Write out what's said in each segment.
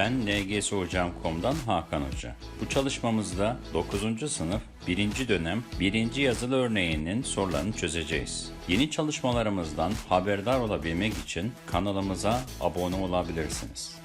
Ben lgshocam.com'dan Hakan Hoca. Bu çalışmamızda 9. sınıf 1. dönem 1. yazılı örneğinin sorularını çözeceğiz. Yeni çalışmalarımızdan haberdar olabilmek için kanalımıza abone olabilirsiniz.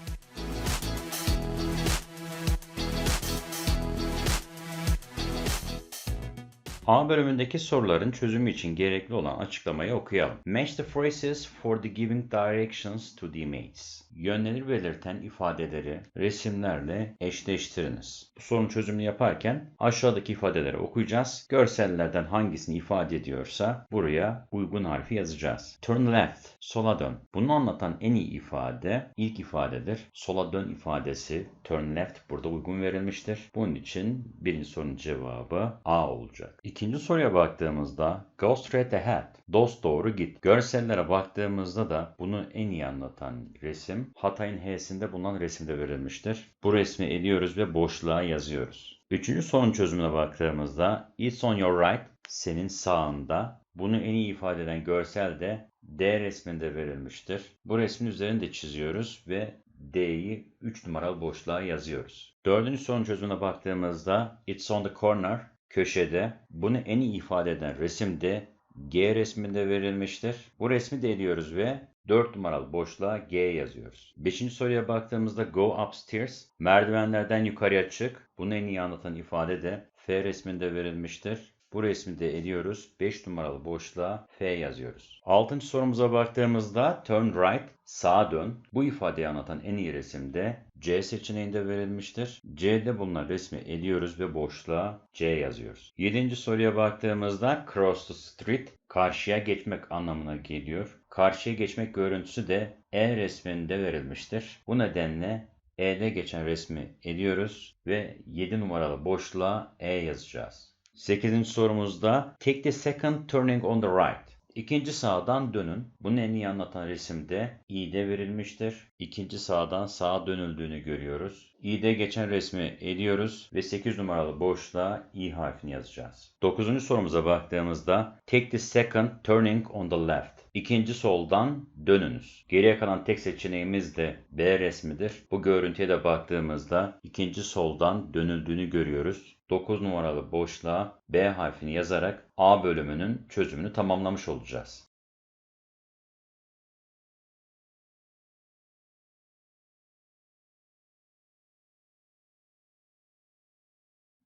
A bölümündeki soruların çözümü için gerekli olan açıklamayı okuyalım. Match the phrases for the giving directions to the images. Yönleri belirten ifadeleri resimlerle eşleştiriniz. Bu sorunun çözümünü yaparken aşağıdaki ifadeleri okuyacağız. Görsellerden hangisini ifade ediyorsa buraya uygun harfi yazacağız. Turn left, sola dön. Bunu anlatan en iyi ifade ilk ifadedir. Sola dön ifadesi turn left burada uygun verilmiştir. Bunun için birinci sorunun cevabı A olacak. İkinci soruya baktığımızda go straight ahead. Dost doğru git. Görsellere baktığımızda da bunu en iyi anlatan resim Hatay'ın H'sinde bulunan resimde verilmiştir. Bu resmi ediyoruz ve boşluğa yazıyoruz. Üçüncü sorun çözümüne baktığımızda it's on your right senin sağında. Bunu en iyi ifade eden görsel de D resminde verilmiştir. Bu resmin üzerinde de çiziyoruz ve D'yi 3 numaralı boşluğa yazıyoruz. Dördüncü sorun çözümüne baktığımızda it's on the corner köşede. Bunu en iyi ifade eden resim de G resminde verilmiştir. Bu resmi de ediyoruz ve 4 numaralı boşluğa G yazıyoruz. 5. soruya baktığımızda go upstairs. Merdivenlerden yukarıya çık. Bunu en iyi anlatan ifade de F resminde verilmiştir. Bu resmi de ediyoruz. 5 numaralı boşluğa F yazıyoruz. 6. sorumuza baktığımızda turn right, sağa dön. Bu ifadeyi anlatan en iyi resim de C seçeneğinde verilmiştir. C'de bulunan resmi ediyoruz ve boşluğa C yazıyoruz. 7. soruya baktığımızda cross the street, karşıya geçmek anlamına geliyor. Karşıya geçmek görüntüsü de E resminde verilmiştir. Bu nedenle E'de geçen resmi ediyoruz ve 7 numaralı boşluğa E yazacağız. 8. sorumuzda take the second turning on the right. İkinci sağdan dönün. Bunu en iyi anlatan resimde i'de verilmiştir. İkinci sağdan sağa dönüldüğünü görüyoruz. i'de geçen resmi ediyoruz ve 8 numaralı boşluğa i harfini yazacağız. 9. sorumuza baktığımızda take the second turning on the left. İkinci soldan dönünüz. Geriye kalan tek seçeneğimiz de B resmidir. Bu görüntüye de baktığımızda ikinci soldan dönüldüğünü görüyoruz. 9 numaralı boşluğa B harfini yazarak A bölümünün çözümünü tamamlamış olacağız.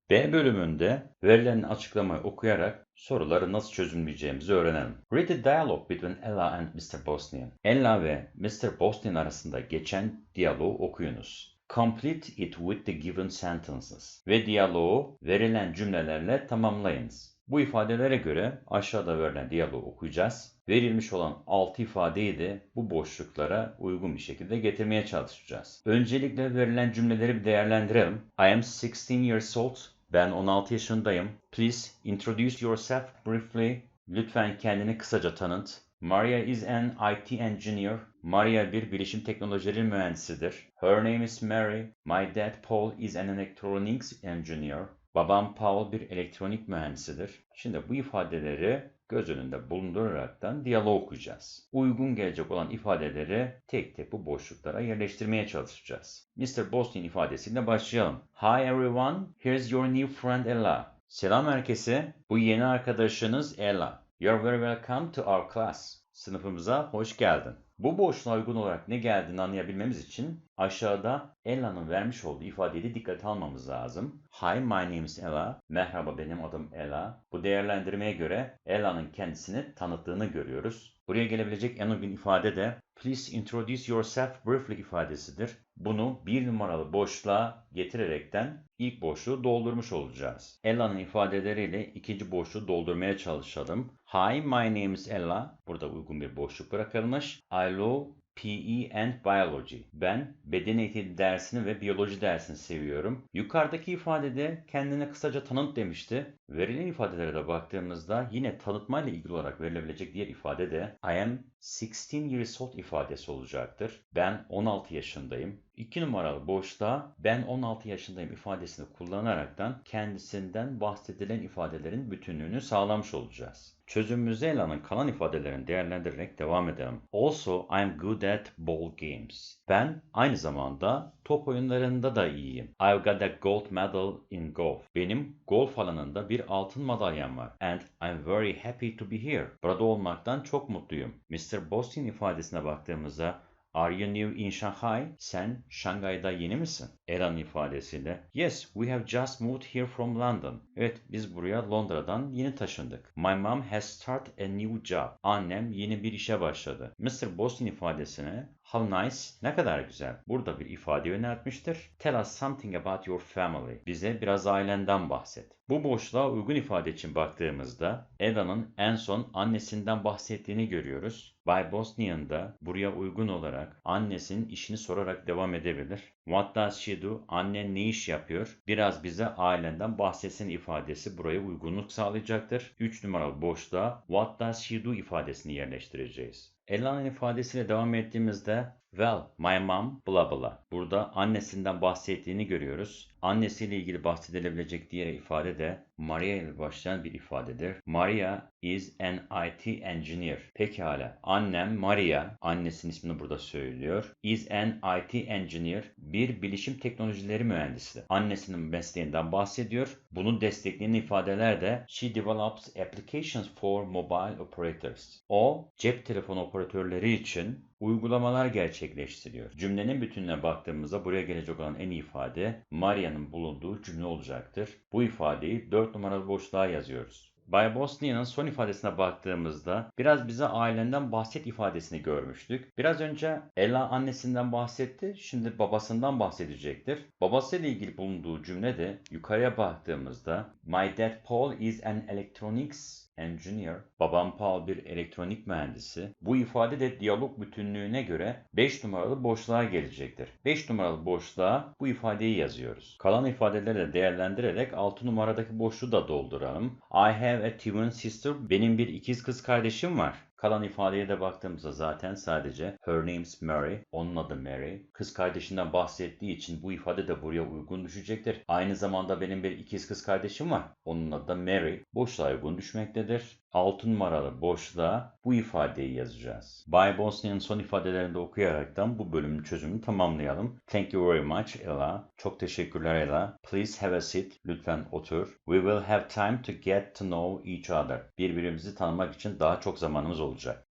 B bölümünde verilen açıklamayı okuyarak soruları nasıl çözümleyeceğimizi öğrenelim. Read the dialogue between Ella and Mr. Bosnian. Ella ve Mr. Bosnian arasında geçen diyaloğu okuyunuz. Complete it with the given sentences. Ve diyaloğu verilen cümlelerle tamamlayınız. Bu ifadelere göre aşağıda verilen diyaloğu okuyacağız. Verilmiş olan 6 ifadeyi de bu boşluklara uygun bir şekilde getirmeye çalışacağız. Öncelikle verilen cümleleri bir değerlendirelim. I am 16 years old. Ben 16 yaşındayım. Please introduce yourself briefly. Lütfen kendini kısaca tanıt. Maria is an IT engineer. Maria bir bilişim teknolojileri mühendisidir. Her name is Mary. My dad Paul is an electronics engineer. Babam Paul bir elektronik mühendisidir. Şimdi bu ifadeleri göz önünde bulunduraraktan diyalog okuyacağız. Uygun gelecek olan ifadeleri tek tek bu boşluklara yerleştirmeye çalışacağız. Mr. Boston ifadesiyle başlayalım. Hi everyone, here's your new friend Ella. Selam herkese, bu yeni arkadaşınız Ella. You're very welcome to our class. Sınıfımıza hoş geldin. Bu boşluğa uygun olarak ne geldiğini anlayabilmemiz için aşağıda Ella'nın vermiş olduğu ifadeyi de dikkate almamız lazım. Hi, my name is Ella. Merhaba, benim adım Ella. Bu değerlendirmeye göre Ella'nın kendisini tanıttığını görüyoruz. Buraya gelebilecek en uygun ifade de Please introduce yourself briefly ifadesidir. Bunu bir numaralı boşluğa getirerekten ilk boşluğu doldurmuş olacağız. Ella'nın ifadeleriyle ikinci boşluğu doldurmaya çalışalım. Hi, my name is Ella. Burada uygun bir boşluk bırakılmış. I love PE and Biology. Ben beden eğitimi dersini ve biyoloji dersini seviyorum. Yukarıdaki ifadede kendine kısaca tanıt demişti. Verilen ifadelere de baktığımızda yine tanıtmayla ilgili olarak verilebilecek diğer ifade de I am 16 years old ifadesi olacaktır. Ben 16 yaşındayım. 2 numaralı boşluğa ben 16 yaşındayım ifadesini kullanaraktan kendisinden bahsedilen ifadelerin bütünlüğünü sağlamış olacağız. Çözümümüzde ele alınan kalan ifadelerini değerlendirerek devam edelim. Also, I'm good at ball games. Ben aynı zamanda top oyunlarında da iyiyim. I've got a gold medal in golf. Benim golf alanında bir altın madalyam var. And I'm very happy to be here. Burada olmaktan çok mutluyum. Mr. Boston ifadesine baktığımızda Are you new in Shanghai? Sen Şangay'da yeni misin? Elan ifadesiyle Yes, we have just moved here from London. Evet, biz buraya Londra'dan yeni taşındık. My mom has started a new job. Annem yeni bir işe başladı. Mr. Boston ifadesine How nice, ne kadar güzel. Burada bir ifade yöneltmiştir. Tell us something about your family. Bize biraz ailenden bahset. Bu boşluğa uygun ifade için baktığımızda Eda'nın en son annesinden bahsettiğini görüyoruz. Bay Bosnian da buraya uygun olarak annesinin işini sorarak devam edebilir. What does she do? Annen ne iş yapıyor? Biraz bize ailenden bahsetsin ifadesi buraya uygunluk sağlayacaktır. 3 numaralı boşluğa what does she do ifadesini yerleştireceğiz. Ela'nın ifadesiyle devam ettiğimizde Well, my mom bla bla. Burada annesinden bahsettiğini görüyoruz. Annesiyle ilgili bahsedilebilecek diğer ifade de Maria ile başlayan bir ifadedir. Maria is an IT engineer. Pekala. Annem Maria, annesinin ismini burada söylüyor. Is an IT engineer. Bir bilişim teknolojileri mühendisi. Annesinin mesleğinden bahsediyor. Bunu destekleyen ifadeler de She develops applications for mobile operators. O, cep telefonu operatörleri için uygulamalar gerçekleştiriyor. Cümlenin bütününe baktığımızda buraya gelecek olan en iyi ifade Maria'nın bulunduğu cümle olacaktır. Bu ifadeyi 4 numaralı boşluğa yazıyoruz. Bay Bosnia'nın son ifadesine baktığımızda biraz bize ailenden bahset ifadesini görmüştük. Biraz önce Ella annesinden bahsetti, şimdi babasından bahsedecektir. Babasıyla ilgili bulunduğu cümle de yukarıya baktığımızda My dad Paul is an electronics engineer. Babam Paul bir elektronik mühendisi. Bu ifade de diyalog bütünlüğüne göre 5 numaralı boşluğa gelecektir. 5 numaralı boşluğa bu ifadeyi yazıyoruz. Kalan ifadeleri de değerlendirerek 6 numaradaki boşluğu da dolduralım. I have a twin sister. Benim bir ikiz kız kardeşim var. Kalan ifadeye de baktığımızda zaten sadece her name's Mary, onun adı Mary. Kız kardeşinden bahsettiği için bu ifade de buraya uygun düşecektir. Aynı zamanda benim bir ikiz kız kardeşim var. Onun adı da Mary. Boşluğa uygun düşmektedir. 6 numaralı boşluğa bu ifadeyi yazacağız. Bay Bosnia'nın son ifadelerini de okuyaraktan bu bölümün çözümünü tamamlayalım. Thank you very much Ella. Çok teşekkürler Ella. Please have a seat. Lütfen otur. We will have time to get to know each other. Birbirimizi tanımak için daha çok zamanımız olacak.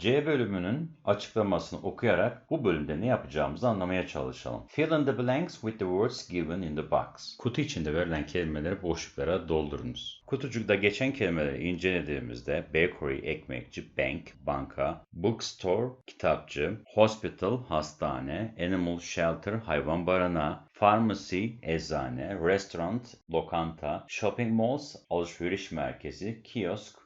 C bölümünün açıklamasını okuyarak bu bölümde ne yapacağımızı anlamaya çalışalım. Fill in the blanks with the words given in the box. Kutu içinde verilen kelimeleri boşluklara doldurunuz. Kutucukta geçen kelimeleri incelediğimizde bakery, ekmekçi, bank, banka, bookstore, kitapçı, hospital, hastane, animal shelter, hayvan barınağı, Pharmacy, eczane, restaurant, lokanta, shopping malls, alışveriş merkezi, kiosk,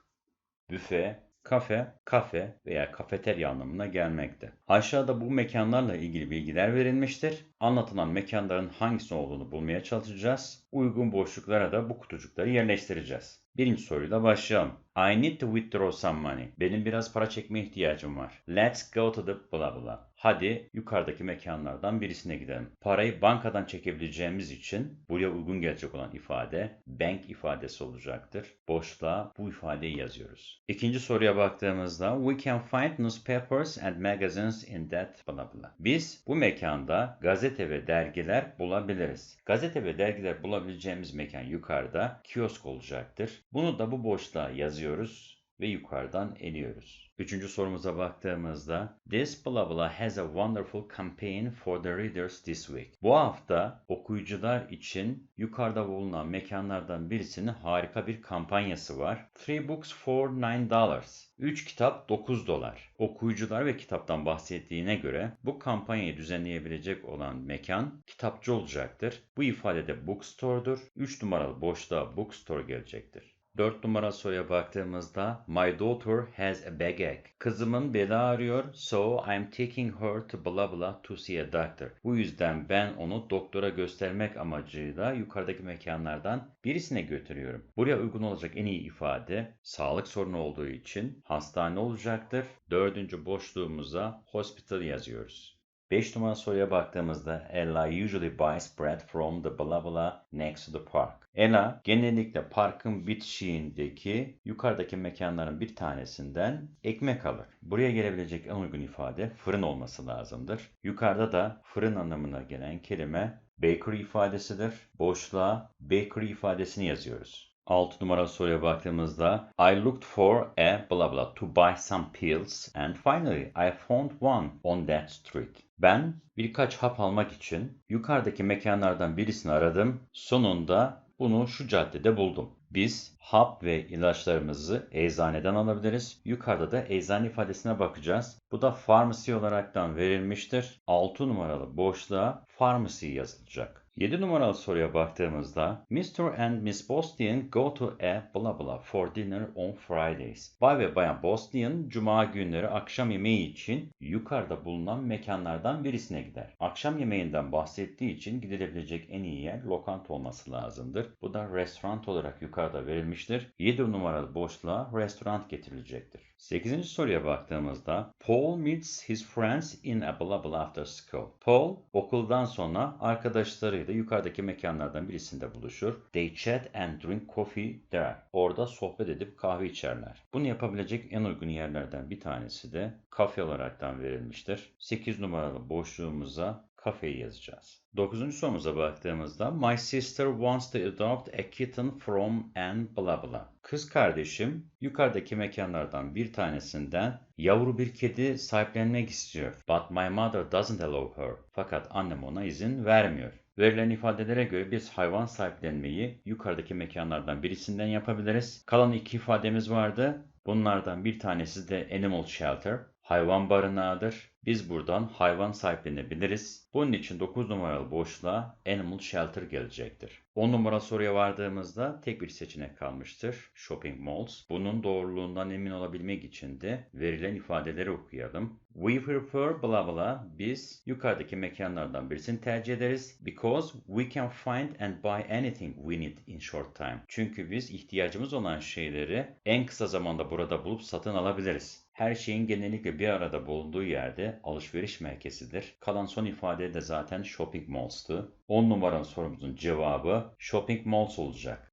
büfe, kafe, kafe veya kafeterya anlamına gelmekte. Aşağıda bu mekanlarla ilgili bilgiler verilmiştir. Anlatılan mekanların hangisi olduğunu bulmaya çalışacağız. Uygun boşluklara da bu kutucukları yerleştireceğiz. Birinci soruyla başlayalım. I need to withdraw some money. Benim biraz para çekmeye ihtiyacım var. Let's go to the blah blah. Hadi yukarıdaki mekanlardan birisine gidelim. Parayı bankadan çekebileceğimiz için buraya uygun gelecek olan ifade bank ifadesi olacaktır. Boşluğa bu ifadeyi yazıyoruz. İkinci soruya baktığımızda we can find newspapers and magazines in that blah blah. Biz bu mekanda gazete ve dergiler bulabiliriz. Gazete ve dergiler bulabileceğimiz mekan yukarıda kiosk olacaktır. Bunu da bu boşluğa yazıyoruz ve yukarıdan eliyoruz. Üçüncü sorumuza baktığımızda This blah blah has a wonderful campaign for the readers this week. Bu hafta okuyucular için yukarıda bulunan mekanlardan birisinin harika bir kampanyası var. Three books for nine dollars. 3 kitap 9 dolar. Okuyucular ve kitaptan bahsettiğine göre bu kampanyayı düzenleyebilecek olan mekan kitapçı olacaktır. Bu ifadede bookstore'dur. 3 numaralı boşluğa bookstore gelecektir. 4 numara soruya baktığımızda My daughter has a backache. Kızımın beli ağrıyor. So I'm taking her to blah blah to see a doctor. Bu yüzden ben onu doktora göstermek amacıyla yukarıdaki mekanlardan birisine götürüyorum. Buraya uygun olacak en iyi ifade sağlık sorunu olduğu için hastane olacaktır. Dördüncü boşluğumuza hospital yazıyoruz. 5 numara soruya baktığımızda Ella usually buys bread from the blah blah next to the park. Ella genellikle parkın bitişiğindeki yukarıdaki mekanların bir tanesinden ekmek alır. Buraya gelebilecek en uygun ifade fırın olması lazımdır. Yukarıda da fırın anlamına gelen kelime bakery ifadesidir. Boşluğa bakery ifadesini yazıyoruz. 6 numaralı soruya baktığımızda I looked for a blah blah to buy some pills and finally I found one on that street. Ben birkaç hap almak için yukarıdaki mekanlardan birisini aradım. Sonunda bunu şu caddede buldum. Biz hap ve ilaçlarımızı eczaneden alabiliriz. Yukarıda da eczane ifadesine bakacağız. Bu da pharmacy olaraktan verilmiştir. 6 numaralı boşluğa pharmacy yazılacak. 7 numaralı soruya baktığımızda Mr. and Miss Bostian go to a blah blah for dinner on Fridays. Bay ve bayan Bostian cuma günleri akşam yemeği için yukarıda bulunan mekanlardan birisine gider. Akşam yemeğinden bahsettiği için gidilebilecek en iyi yer lokanta olması lazımdır. Bu da restoran olarak yukarıda verilmiştir. 7 numaralı boşluğa restoran getirilecektir. 8. soruya baktığımızda Paul meets his friends in a blah blah after school. Paul okuldan sonra arkadaşlarıyla yukarıdaki mekanlardan birisinde buluşur. They chat and drink coffee there. Orada sohbet edip kahve içerler. Bunu yapabilecek en uygun yerlerden bir tanesi de kafe olaraktan verilmiştir. 8 numaralı boşluğumuza kafeyi yazacağız. Dokuzuncu sorumuza baktığımızda My sister wants to adopt a kitten from an blah blah. Kız kardeşim yukarıdaki mekanlardan bir tanesinden yavru bir kedi sahiplenmek istiyor. But my mother doesn't allow her. Fakat annem ona izin vermiyor. Verilen ifadelere göre biz hayvan sahiplenmeyi yukarıdaki mekanlardan birisinden yapabiliriz. Kalan iki ifademiz vardı. Bunlardan bir tanesi de animal shelter, hayvan barınağıdır. Biz buradan hayvan sahiplenebiliriz. Bunun için 9 numaralı boşluğa animal shelter gelecektir. 10 numara soruya vardığımızda tek bir seçenek kalmıştır. Shopping malls. Bunun doğruluğundan emin olabilmek için de verilen ifadeleri okuyalım. We prefer blah blah. Biz yukarıdaki mekanlardan birisini tercih ederiz. Because we can find and buy anything we need in short time. Çünkü biz ihtiyacımız olan şeyleri en kısa zamanda burada bulup satın alabiliriz. Her şeyin genellikle bir arada bulunduğu yerde alışveriş merkezidir. Kalan son ifade de zaten shopping malls'tı. 10 numaralı sorumuzun cevabı shopping malls olacak.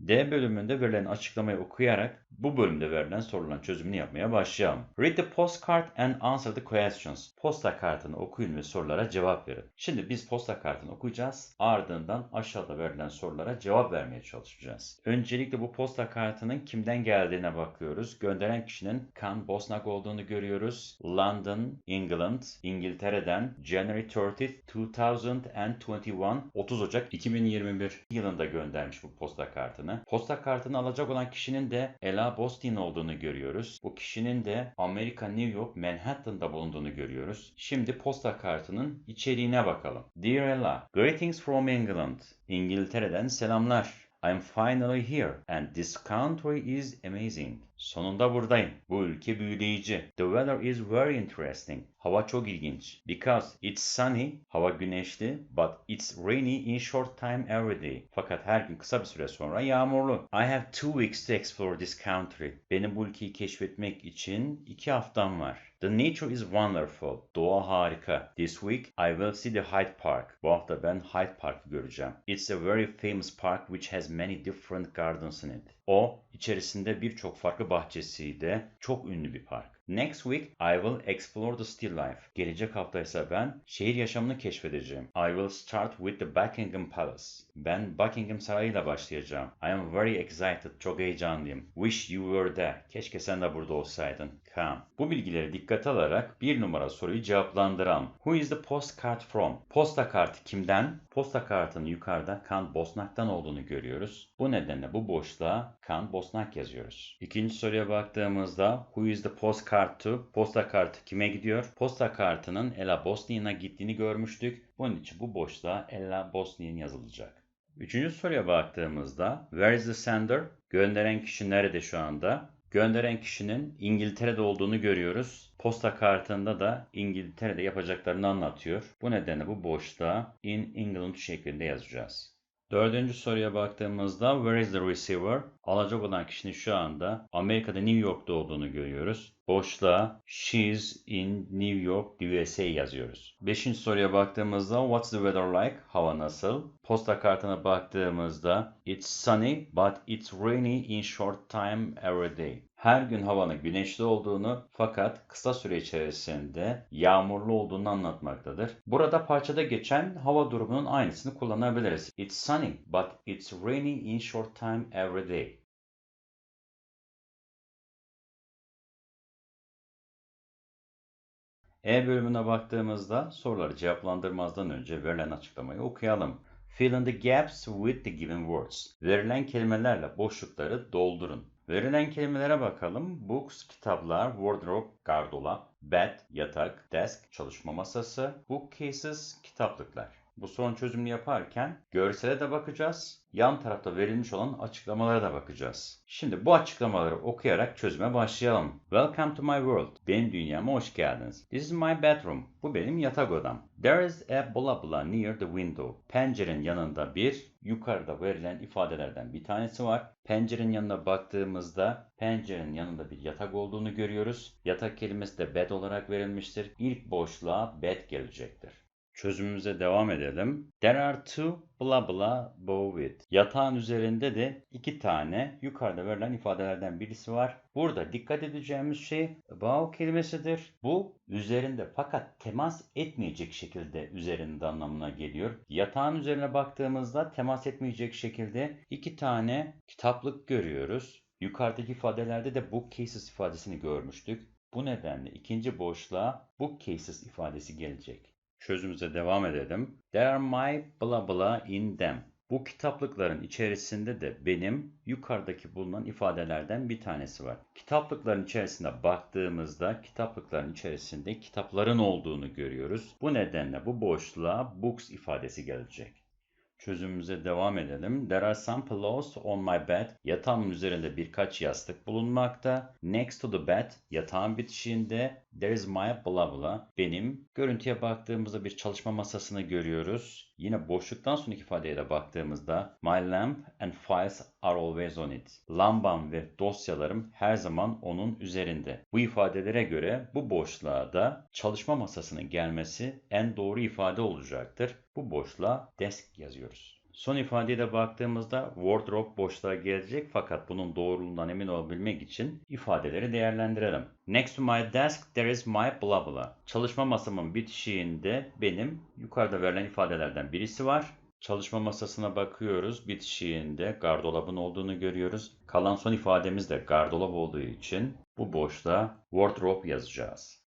D bölümünde verilen açıklamayı okuyarak bu bölümde verilen soruların çözümünü yapmaya başlayalım. Read the postcard and answer the questions. Posta kartını okuyun ve sorulara cevap verin. Şimdi biz posta kartını okuyacağız. Ardından aşağıda verilen sorulara cevap vermeye çalışacağız. Öncelikle bu posta kartının kimden geldiğine bakıyoruz. Gönderen kişinin Kan Bosnak olduğunu görüyoruz. London, England, İngiltere'den January 30th 2021 30 Ocak 2021 yılında göndermiş bu posta kartını. Posta kartını alacak olan kişinin de Ella Bostin olduğunu görüyoruz. Bu kişinin de Amerika New York Manhattan'da bulunduğunu görüyoruz. Şimdi posta kartının içeriğine bakalım. Dear Ella, greetings from England. İngiltere'den selamlar. I'm finally here and this country is amazing. Sonunda buradayım. Bu ülke büyüleyici. The weather is very interesting. Hava çok ilginç. Because it's sunny, hava güneşli, but it's rainy in short time every day. Fakat her gün kısa bir süre sonra yağmurlu. I have two weeks to explore this country. Benim bu ülkeyi keşfetmek için iki haftam var. The nature is wonderful. Doğa harika. This week I will see the Hyde Park. Bu hafta ben Hyde Park'ı göreceğim. It's a very famous park which has many different gardens in it. O içerisinde birçok farklı bahçesiyle çok ünlü bir park. Next week I will explore the still life. Gelecek hafta ise ben şehir yaşamını keşfedeceğim. I will start with the Buckingham Palace. Ben Buckingham Sarayı ile başlayacağım. I am very excited. Çok heyecanlıyım. Wish you were there. Keşke sen de burada olsaydın. Come. Bu bilgileri dikkate alarak bir numara soruyu cevaplandıralım. Who is the postcard from? Posta kartı kimden? Posta kartının yukarıda Kan Bosnak'tan olduğunu görüyoruz. Bu nedenle bu boşluğa Kan Bosnak yazıyoruz. İkinci soruya baktığımızda Who is the postcard to? Posta kartı kime gidiyor? Posta kartının Ella Bosnian'a gittiğini görmüştük. Bunun için bu boşluğa Ella Bosnian yazılacak. Üçüncü soruya baktığımızda Where is the sender? Gönderen kişi nerede şu anda? Gönderen kişinin İngiltere'de olduğunu görüyoruz. Posta kartında da İngiltere'de yapacaklarını anlatıyor. Bu nedenle bu boşluğa in England şeklinde yazacağız. Dördüncü soruya baktığımızda where is the receiver? Alacak olan kişinin şu anda Amerika'da New York'ta olduğunu görüyoruz. Boşluğa she's in New York USA yazıyoruz. Beşinci soruya baktığımızda what's the weather like? Hava nasıl? Posta kartına baktığımızda it's sunny but it's rainy in short time every day. Her gün havanın güneşli olduğunu fakat kısa süre içerisinde yağmurlu olduğunu anlatmaktadır. Burada parçada geçen hava durumunun aynısını kullanabiliriz. It's sunny but it's rainy in short time every day. E bölümüne baktığımızda soruları cevaplandırmazdan önce verilen açıklamayı okuyalım. Fill in the gaps with the given words. Verilen kelimelerle boşlukları doldurun. Verilen kelimelere bakalım. Books, kitaplar, wardrobe, gardolap, bed, yatak, desk, çalışma masası, bookcases, kitaplıklar. Bu sorun çözümünü yaparken görsele de bakacağız. Yan tarafta verilmiş olan açıklamalara da bakacağız. Şimdi bu açıklamaları okuyarak çözüme başlayalım. Welcome to my world. Benim dünyama hoş geldiniz. This is my bedroom. Bu benim yatak odam. There is a blah blah near the window. Pencerenin yanında bir, yukarıda verilen ifadelerden bir tanesi var. Pencerenin yanına baktığımızda pencerenin yanında bir yatak olduğunu görüyoruz. Yatak kelimesi de bed olarak verilmiştir. İlk boşluğa bed gelecektir. Çözümümüze devam edelim. There are two blah blah above it. Yatağın üzerinde de iki tane yukarıda verilen ifadelerden birisi var. Burada dikkat edeceğimiz şey above kelimesidir. Bu üzerinde fakat temas etmeyecek şekilde üzerinde anlamına geliyor. Yatağın üzerine baktığımızda temas etmeyecek şekilde iki tane kitaplık görüyoruz. Yukarıdaki ifadelerde de bookcases ifadesini görmüştük. Bu nedenle ikinci boşluğa bookcases ifadesi gelecek. Çözümüze devam edelim. There my blah blah in them. Bu kitaplıkların içerisinde de benim yukarıdaki bulunan ifadelerden bir tanesi var. Kitaplıkların içerisinde baktığımızda kitaplıkların içerisinde kitapların olduğunu görüyoruz. Bu nedenle bu boşluğa books ifadesi gelecek. Çözümümüze devam edelim. There are some pillows on my bed. Yatağımın üzerinde birkaç yastık bulunmakta. Next to the bed, yatağın bitişiğinde there is my blah blah. Benim görüntüye baktığımızda bir çalışma masasını görüyoruz. Yine boşluktan sonraki ifadeye de baktığımızda my lamp and files are always. Lambam ve dosyalarım her zaman onun üzerinde. Bu ifadelere göre bu boşluğa da çalışma masasının gelmesi en doğru ifade olacaktır. Bu boşluğa desk yazıyoruz. Son ifadeye de baktığımızda wardrobe boşluğa gelecek fakat bunun doğruluğundan emin olabilmek için ifadeleri değerlendirelim. Next to my desk there is my blah blah. Çalışma masamın bitişiğinde benim yukarıda verilen ifadelerden birisi var. Çalışma masasına bakıyoruz. Bitişiğinde gardolabın olduğunu görüyoruz. Kalan son ifademiz de gardolap olduğu için bu boşluğa wardrobe yazacağız.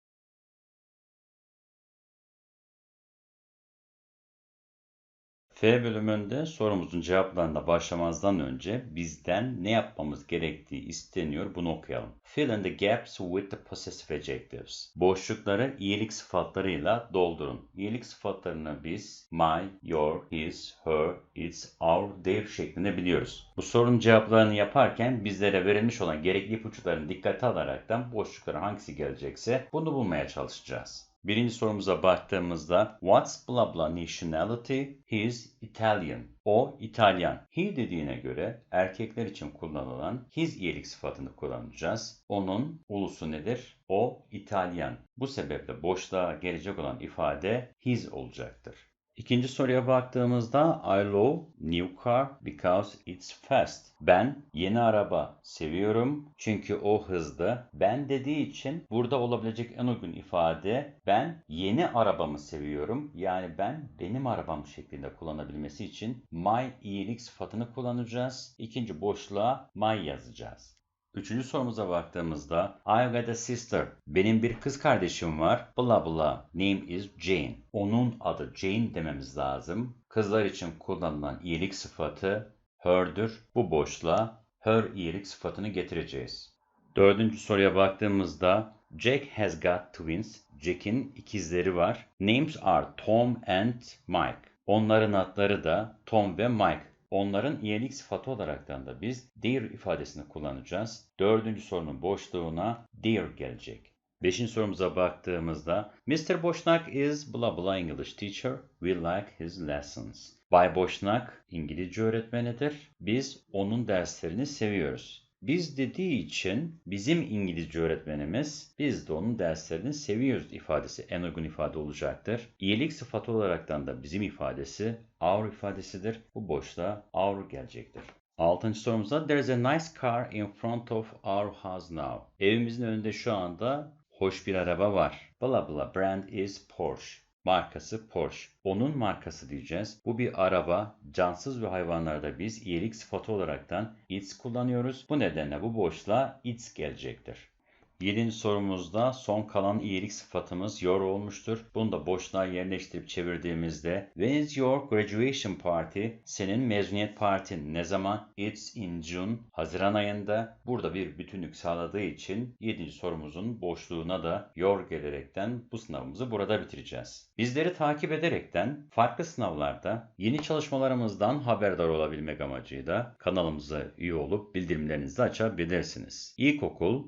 F bölümünde sorumuzun cevaplarına başlamazdan önce bizden ne yapmamız gerektiği isteniyor bunu okuyalım. Fill in the gaps with the possessive adjectives. Boşlukları iyilik sıfatlarıyla doldurun. İyilik sıfatlarını biz my, your, his, her, its, our, their şeklinde biliyoruz. Bu sorunun cevaplarını yaparken bizlere verilmiş olan gerekli ipuçlarını dikkate alaraktan boşluklara hangisi gelecekse bunu bulmaya çalışacağız. Birinci sorumuza baktığımızda What's blah blah nationality? He's Italian. O İtalyan. He dediğine göre erkekler için kullanılan his iyilik sıfatını kullanacağız. Onun ulusu nedir? O İtalyan. Bu sebeple boşluğa gelecek olan ifade his olacaktır. İkinci soruya baktığımızda I love new car because it's fast. Ben yeni araba seviyorum çünkü o hızlı. Ben dediği için burada olabilecek en uygun ifade ben yeni arabamı seviyorum. Yani ben benim arabam şeklinde kullanabilmesi için my iyilik sıfatını kullanacağız. İkinci boşluğa my yazacağız. Üçüncü sorumuza baktığımızda I got a sister. Benim bir kız kardeşim var. Blah blah. Name is Jane. Onun adı Jane dememiz lazım. Kızlar için kullanılan iyilik sıfatı her'dür. Bu boşluğa her iyilik sıfatını getireceğiz. Dördüncü soruya baktığımızda Jack has got twins. Jack'in ikizleri var. Names are Tom and Mike. Onların adları da Tom ve Mike. Onların iyilik sıfatı olaraktan da biz dear ifadesini kullanacağız. Dördüncü sorunun boşluğuna dear gelecek. Beşinci sorumuza baktığımızda Mr. Boşnak is blah blah English teacher. We like his lessons. Bay Boşnak İngilizce öğretmenidir. Biz onun derslerini seviyoruz. Biz dediği için bizim İngilizce öğretmenimiz biz de onun derslerini seviyoruz ifadesi en uygun ifade olacaktır. İyilik sıfatı olaraktan da bizim ifadesi our ifadesidir. Bu boşluğa our gelecektir. Altıncı sorumuzda There is a nice car in front of our house now. Evimizin önünde şu anda hoş bir araba var. Bla bla brand is Porsche. Markası Porsche. Onun markası diyeceğiz. Bu bir araba. Cansız ve hayvanlarda biz iyilik sıfatı olaraktan its kullanıyoruz. Bu nedenle bu boşluğa its gelecektir. Yedinci sorumuzda son kalan iyilik sıfatımız your olmuştur. Bunu da boşluğa yerleştirip çevirdiğimizde When is your graduation party? Senin mezuniyet partin ne zaman? It's in June. Haziran ayında. Burada bir bütünlük sağladığı için 7. sorumuzun boşluğuna da your gelerekten bu sınavımızı burada bitireceğiz. Bizleri takip ederekten farklı sınavlarda yeni çalışmalarımızdan haberdar olabilmek amacıyla kanalımıza üye olup bildirimlerinizi açabilirsiniz. İlkokul,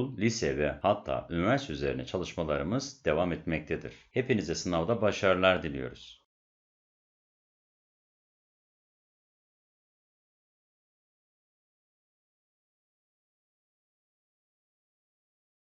ortaokul, lise ve hatta üniversite üzerine çalışmalarımız devam etmektedir. Hepinize sınavda başarılar diliyoruz.